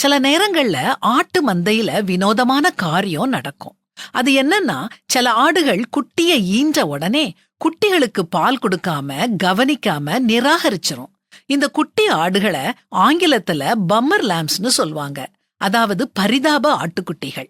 சில நேரங்கள்ல ஆட்டு மந்தையில வினோதமான காரியம் நடக்கும். அது என்னன்னா சில ஆடுகள் குட்டிய ஈன்ற உடனே குட்டிகளுக்கு பால் கொடுக்காம கவனிக்காம நிராகரிச்சிரும். இந்த குட்டி ஆடுகளை ஆங்கிலத்துல பம்மர் லேம்ஸ்னு சொல்வாங்க அதாவது பரிதாப ஆட்டுக்குட்டிகள்.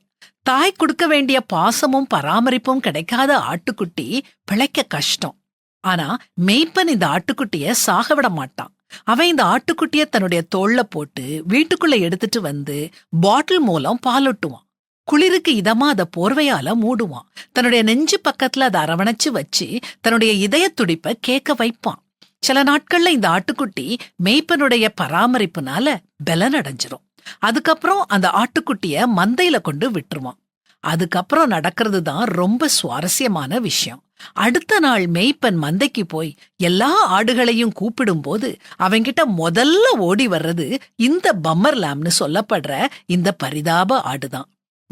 தாய் கொடுக்க வேண்டிய பாசமும் பராமரிப்பும் கிடைக்காத ஆட்டுக்குட்டி பிழைக்க கஷ்டம். ஆனா மெய்ப்பன் இந்த ஆட்டுக்குட்டிய சாக விட மாட்டான். அவன் இந்த ஆட்டுக்குட்டிய தன்னுடைய தோல்ல போட்டு வீட்டுக்குள்ள எடுத்துட்டு வந்து பாட்டில் மூலம் பாலொட்டுவான். குளிருக்கு இதமா அதை போர்வையால மூடுவான். தன்னுடைய நெஞ்சு பக்கத்துல அதை அரவணைச்சு வச்சு தன்னுடைய இதய துடிப்ப கேட்க வைப்பான். சில நாட்கள்ல இந்த ஆட்டுக்குட்டி மேய்ப்பனுடைய பராமரிப்புனால பலன் அடைஞ்சிரும் அதுக்கப்புறம் அந்த ஆட்டுக்குட்டிய மந்தையில கொண்டு விட்டுருவான். அதுக்கப்புறம் நடக்கிறது தான் ரொம்ப சுவாரஸ்யமான விஷயம். அடுத்த நாள் மெய்ப்பன் மந்தைக்கு போய் எல்லா ஆடுகளையும் கூப்பிடும்போது அவங்கிட்ட முதல்ல ஓடி வர்றது இந்த பம்மர்லாம்னு சொல்லப்படுற இந்த பரிதாப ஆடுதான்.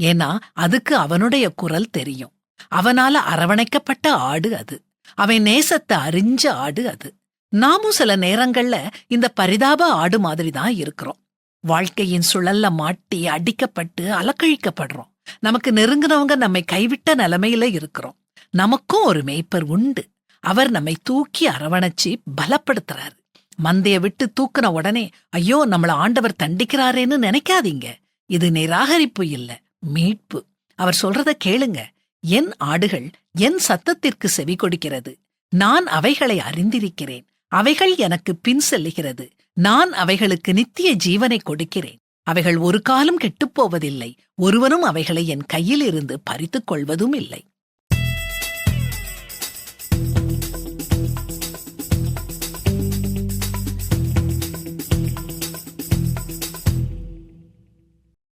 ஏன்னா அதுக்கு அவனுடைய குரல் தெரியும். அவனால அரவணைக்கப்பட்ட ஆடு அது. அவன் நேசத்தை அறிஞ்ச ஆடு அது. நாமும் சில நேரங்கள்ல இந்த பரிதாப ஆடு மாதிரி தான் இருக்கிறோம். வாழ்க்கையின் சுழல்ல மாட்டி அடிக்கப்பட்டு அலக்கழிக்கப்படுறோம். நமக்கு நெருங்குனவங்க நம்மை கைவிட்ட நிலைமையில இருக்கிறோம். நமக்கும் ஒரு மேய்ப்பர் உண்டு. அவர் நம்மை தூக்கி அரவணைச்சு பலப்படுத்துறாரு. மந்தைய விட்டு தூக்குன உடனே ஐயோ நம்மள ஆண்டவர் தண்டிக்கிறாரேன்னு நினைக்காதீங்க. இது நிராகரிப்பு இல்ல மீட்பு. அவர் சொல்றத கேளுங்க. என் ஆடுகள் என் சத்தத்திற்கு செவி கொடுக்கிறது. நான் அவைகளை அறிந்திருக்கிறேன். அவைகள் எனக்கு பின் செல்லுகிறது. நான் அவைகளுக்கு நித்திய ஜீவனை கொடுக்கிறேன். அவைகள் ஒரு காலம் கெட்டுப்போவதில்லை ஒருவனும் அவைகளை என் கையில் இருந்து பறித்துக் கொள்வதும் இல்லை.